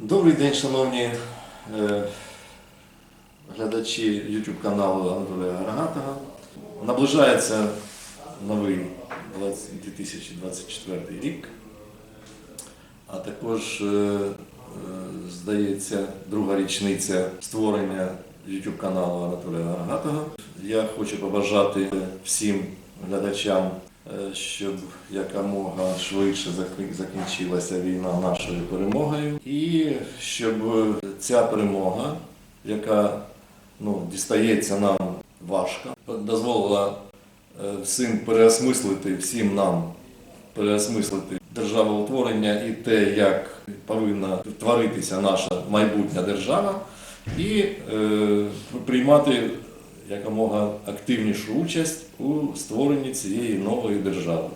Добрий день, шановні е, глядачі YouTube каналу Анатолія Гарагатого. Наближається новий 2024 рік, а також, е, е, здається, друга річниця створення YouTube каналу Анатолія Гарагатого. Я хочу побажати всім глядачам, щоб якомога швидше закінчилася війна нашою перемогою, і щоб ця перемога, яка ну, дістається нам важко, дозволила е, всім переосмислити, всім нам переосмислити державоутворення і те, як повинна творитися наша майбутня держава, і е, приймати якомога активнішу участь у створенні цієї нової держави.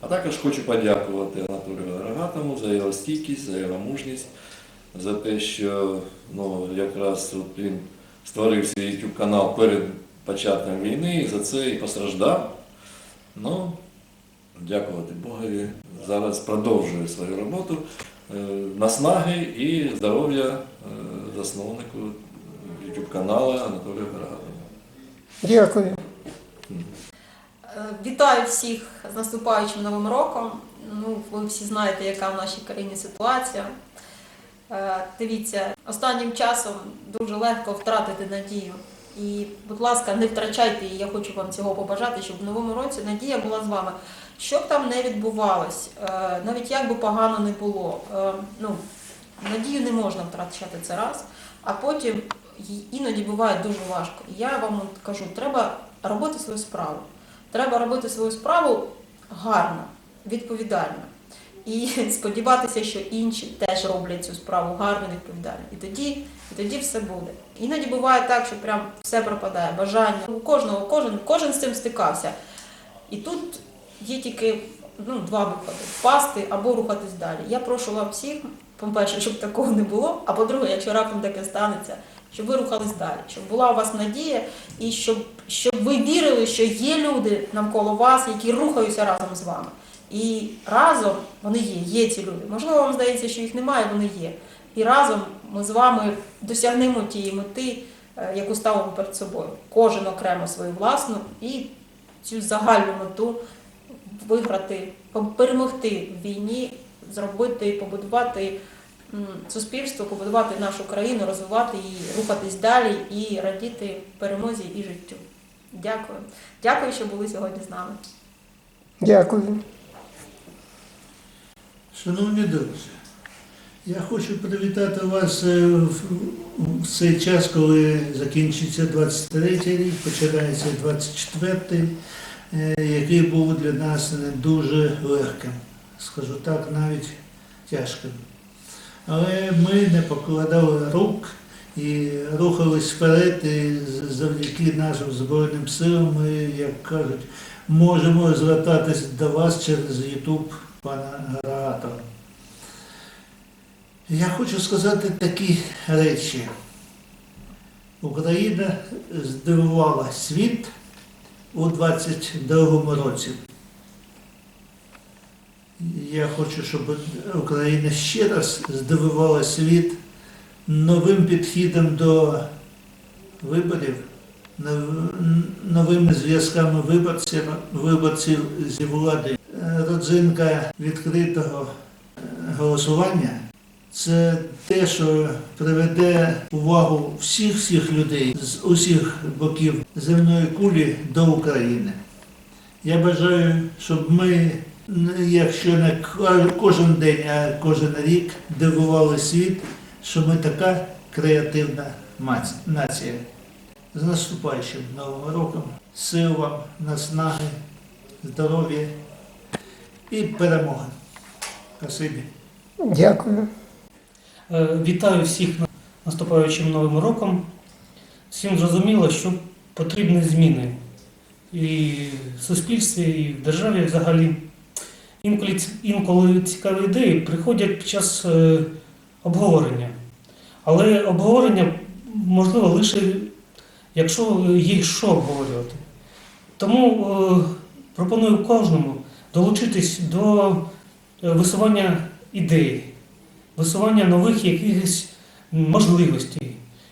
А також хочу подякувати Анатолію Рогатому за його стійкість, за його мужність, за те, що ну, якраз от він створив свій YouTube канал перед початком війни і за це і постраждав. Ну, дякувати Богові. Зараз продовжує свою роботу. Е, Наснаги і здоров'я е, засновнику YouTube каналу Анатолію Гарагатому. Дякую. Е, Вітаю всіх з наступаючим новим роком. Ну, ви всі знаєте, яка в нашій країні ситуація. Е, Дивіться, останнім часом дуже легко втратити надію. І, будь ласка, не втрачайте її. Я хочу вам цього побажати, щоб в новому році надія була з вами. Що б там не відбувалось, е, навіть як би погано не було, ну, надію не можна втрачати це раз, а потім іноді буває дуже важко. Я вам кажу, треба робити свою справу. Треба робити свою справу гарно, відповідально. І сподіватися, що інші теж роблять цю справу гарно, відповідально. І тоді, і тоді все буде. Іноді буває так, що прям все пропадає, бажання. У кожного, кожен, кожен з цим стикався. І тут є тільки ну, два виходи: впасти або рухатись далі. Я прошу вас всіх, по-перше, щоб такого не було, а по-друге, якщо раптом таке станеться, щоб ви рухались далі, щоб була у вас надія, і щоб, щоб ви вірили, що є люди навколо вас, які рухаються разом з вами. І разом вони є, є ці люди. Можливо, вам здається, що їх немає, вони є. І разом ми з вами досягнемо тієї мети, е, яку ставимо перед собою. Кожен окремо свою власну і цю загальну мету виграти, перемогти в війні, зробити, побудувати суспільство, побудувати нашу країну, розвивати її, рухатись далі і радіти перемозі і життю. Дякую. Дякую, що були сьогодні з нами. Дякую. Шановні друзі, я хочу привітати вас е, в цей час, коли закінчиться 23 рік, починається 24, е, який був для нас не дуже легким, скажу так, навіть тяжким. Але ми не покладали рук і рухались вперед, і завдяки нашим Збройним силам ми, як кажуть, можемо звертатись до вас через Ютуб пана Гаратова. Я хочу сказати такі речі. Україна здивувала світ у 22-му році. Я хочу, щоб Україна ще раз здивувала світ новим підходом до виборів, новими зв'язками виборців, виборців зі влади. Родзинка відкритого е, голосування це те, що приведе увагу всіх всіх людей з усіх боків земної кулі до України. Я бажаю, щоб ми, якщо не кожен день, а кожен рік дивували світ, що ми така креативна нація. З наступаючим новим роком, сил вам, наснаги, здоров'я і перемоги. Спасибі. Дякую. Е, Вітаю всіх наступаючим новим роком. Всім зрозуміло, що потрібні зміни і в суспільстві, і в державі взагалі. Інколи, інколи цікаві ідеї приходять під час е, обговорення. Але обговорення можливо лише якщо є що обговорювати. Тому е, пропоную кожному долучитись до е, висування ідей висування нових якихось можливостей.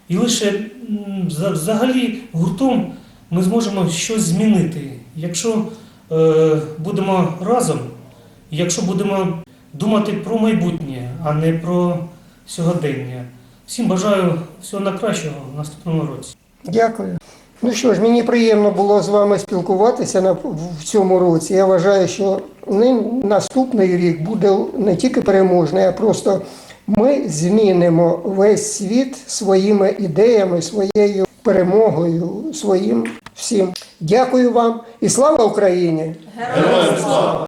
І лише взагалі гуртом ми зможемо щось змінити. Якщо будемо разом, якщо будемо думати про майбутнє, а не про сьогодення. Всім бажаю всього найкращого в наступному році. Дякую. Ну що ж, мені приємно було з вами спілкуватися на, в цьому році. Я вважаю, що ним наступний рік буде не тільки переможний, а просто ми змінимо весь світ своїми ідеями, своєю перемогою, своїм всім. Дякую вам і слава Україні! Героям слава!